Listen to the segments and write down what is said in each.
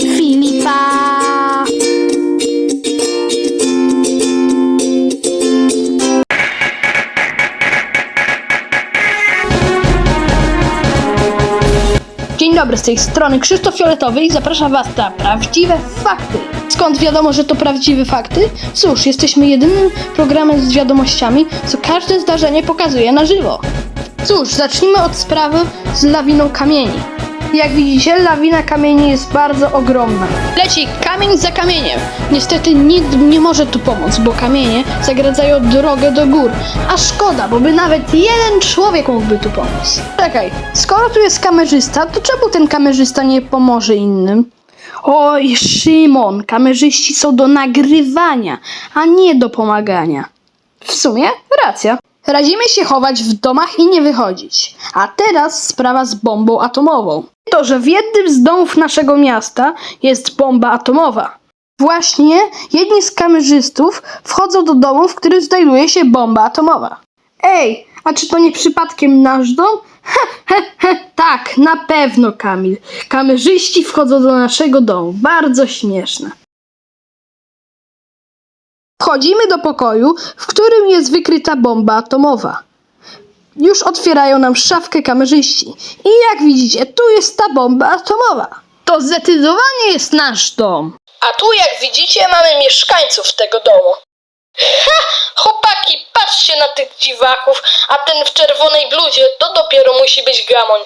Filipa. Dzień dobry, z tej strony Krzysztof Fioletowy i zapraszam Was na prawdziwe fakty. Skąd wiadomo, że to prawdziwe fakty? Cóż, jesteśmy jedynym programem z wiadomościami, co każde zdarzenie pokazuje na żywo. Cóż, zacznijmy od sprawy z lawiną kamieni. Jak widzicie, lawina kamieni jest bardzo ogromna. Leci kamień za kamieniem. Niestety nikt nie może tu pomóc, bo kamienie zagradzają drogę do gór. A szkoda, bo by nawet jeden człowiek mógłby tu pomóc. Czekaj, skoro tu jest kamerzysta, to czemu ten kamerzysta nie pomoże innym? Oj, Szymon, kamerzyści są do nagrywania, a nie do pomagania. W sumie racja. Radzimy się chować w domach i nie wychodzić. A teraz sprawa z bombą atomową. To, że w jednym z domów naszego miasta jest bomba atomowa. Właśnie jedni z kamerzystów wchodzą do domu, w którym znajduje się bomba atomowa. Ej, a czy to nie przypadkiem nasz dom? He, he, he, tak, na pewno, Kamil. Kamerzyści wchodzą do naszego domu. Bardzo śmieszne. Wchodzimy do pokoju, w którym jest wykryta bomba atomowa. Już otwierają nam szafkę kamerzyści. I jak widzicie, tu jest ta bomba atomowa. To zdecydowanie jest nasz dom. A tu, jak widzicie, mamy mieszkańców tego domu. Ha! Chłopaki, patrzcie na tych dziwaków, a ten w czerwonej bluzie to dopiero musi być gamoń.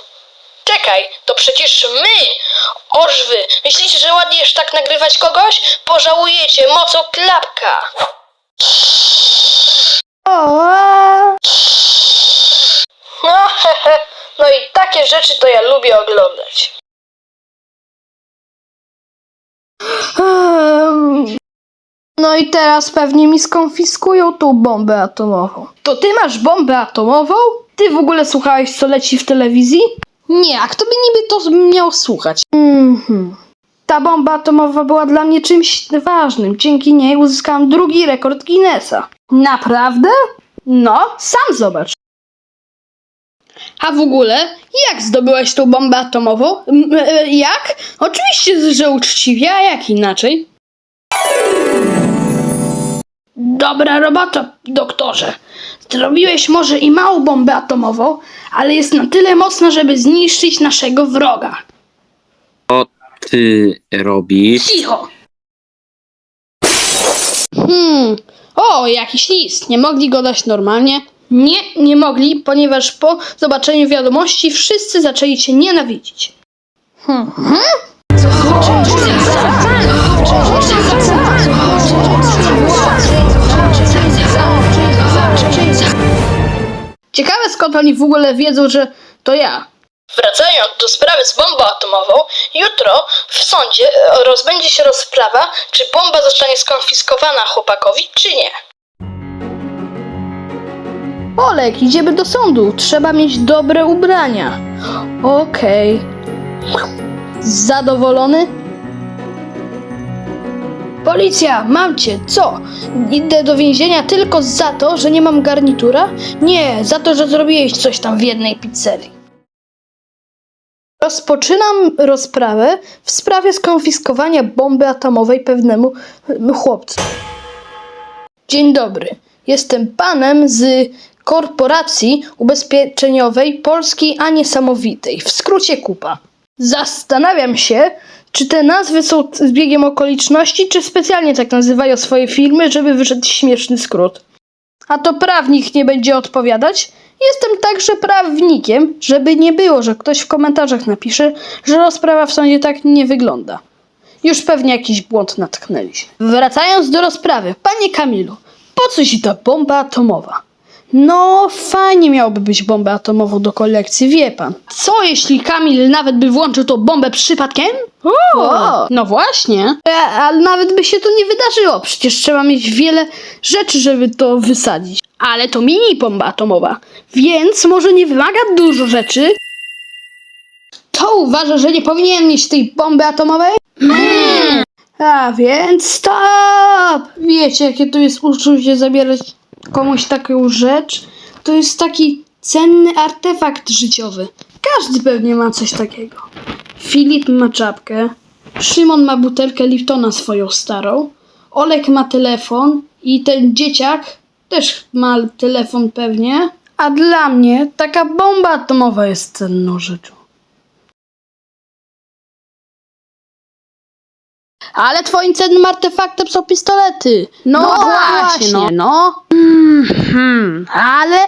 Czekaj, to przecież my! Ożwy, myślicie, że ładnie jest tak nagrywać kogoś? Pożałujecie mocą klapka. No, hehe, no i takie rzeczy to ja lubię oglądać. No i teraz pewnie mi skonfiskują tą bombę atomową. To ty masz bombę atomową? Ty w ogóle słuchałeś, co leci w telewizji? Nie, a kto by niby to miał słuchać? Mhm. Ta bomba atomowa była dla mnie czymś ważnym. Dzięki niej uzyskałam drugi rekord Guinnessa. Naprawdę? No, sam zobacz. A w ogóle, jak zdobyłaś tą bombę atomową? M- e, jak? Oczywiście, że uczciwie, a jak inaczej? Dobra robota, doktorze. Zrobiłeś może i małą bombę atomową, ale jest na tyle mocna, żeby zniszczyć naszego wroga. ty robisz? Cicho! Hmm. O, jakiś list. Nie mogli go dać normalnie? Nie, nie mogli, ponieważ po zobaczeniu wiadomości wszyscy zaczęli cię nienawidzić. Hmm. Ciekawe skąd oni w ogóle wiedzą, że to ja. Wracając do sprawy z bombą atomową, jutro w sądzie e, rozbędzie się rozprawa, czy bomba zostanie skonfiskowana chłopakowi, czy nie. Olek, idziemy do sądu. Trzeba mieć dobre ubrania. Okej. Zadowolony? Policja, mam cię. Co? Idę do więzienia tylko za to, że nie mam garnitura? Nie, za to, że zrobiłeś coś tam w jednej pizzerii. Rozpoczynam rozprawę w sprawie skonfiskowania bomby atomowej pewnemu em, chłopcu. Dzień dobry. Jestem panem z korporacji ubezpieczeniowej Polskiej A Niesamowitej, w skrócie KUPA. Zastanawiam się, czy te nazwy są zbiegiem okoliczności, czy specjalnie tak nazywają swoje firmy, żeby wyszedł śmieszny skrót. A to prawnik nie będzie odpowiadać? Jestem także prawnikiem, żeby nie było, że ktoś w komentarzach napisze, że rozprawa w sądzie tak nie wygląda. Już pewnie jakiś błąd natknęliśmy. Wracając do rozprawy, panie Kamilu, po co ci ta bomba atomowa? No, fajnie miałoby być bombę atomową do kolekcji, wie pan. Co jeśli Kamil nawet by włączył tą bombę przypadkiem? O, no właśnie. E, ale nawet by się to nie wydarzyło. Przecież trzeba mieć wiele rzeczy, żeby to wysadzić. Ale to mini bomba atomowa, więc może nie wymaga dużo rzeczy. To uważa, że nie powinien mieć tej bomby atomowej? Hmm. A więc stop! Wiecie, jakie to jest uczucie zabierać komuś taką rzecz? To jest taki cenny artefakt życiowy. Każdy pewnie ma coś takiego. Filip ma czapkę. Szymon ma butelkę Liptona swoją starą. Olek ma telefon i ten dzieciak też ma telefon pewnie. A dla mnie taka bomba atomowa jest cenną rzeczą. Ale twoim cennym artefaktem są pistolety. No, No właśnie, właśnie, no. Mhm, ale...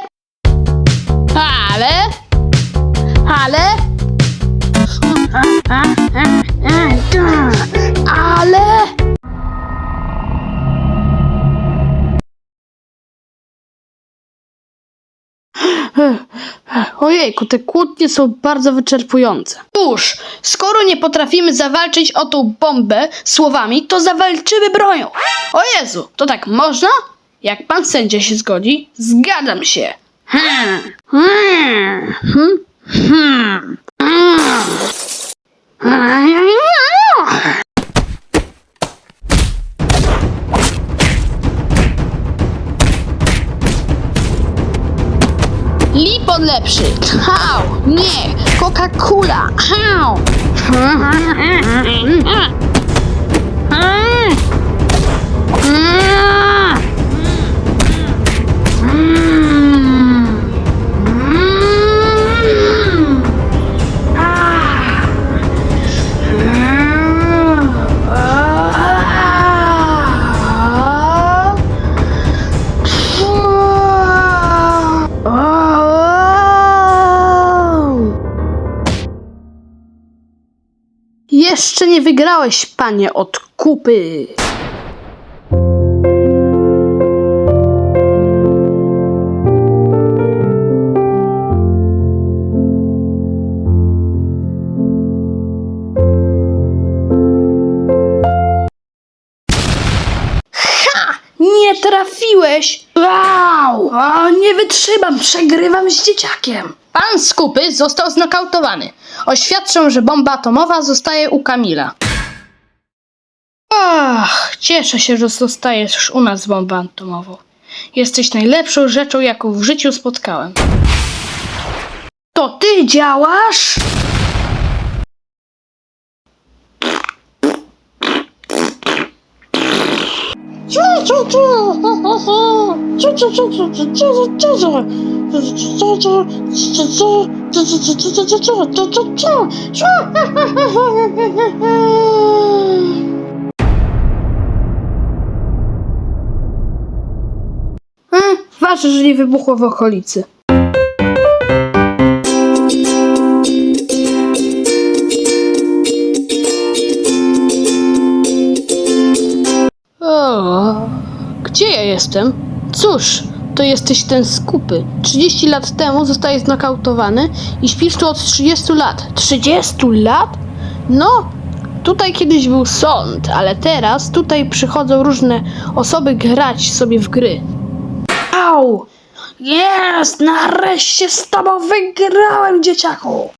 Ale... Ale... Ale... Ojejku, te kłótnie są bardzo wyczerpujące. Cóż, skoro nie potrafimy zawalczyć o tą bombę słowami, to zawalczymy bronią. O Jezu, to tak można? Jak pan sędzia się zgodzi? Zgadzam się. Hmm. Hmm. Hmm. Hmm. Hmm. Lepszy. Nie. Coca-Cola. Hał. Jeszcze wygrałeś, panie, od kupy. Wytrzymam, przegrywam z dzieciakiem. Pan z kupy został znokautowany. Oświadczam, że bomba atomowa zostaje u Kamila. Ach, cieszę się, że zostajesz u nas z bombą atomową. Jesteś najlepszą rzeczą, jaką w życiu spotkałem. To ty działasz? Hmm, ważne, że nie wybuchło w okolicy. Jestem? Cóż, to jesteś ten skupy. 30 lat temu zostałeś znokautowany i śpisz tu od 30 lat. 30 lat? No, tutaj kiedyś był sąd, ale teraz tutaj przychodzą różne osoby grać sobie w gry. Au! Jest! Nareszcie z tobą wygrałem, dzieciaku!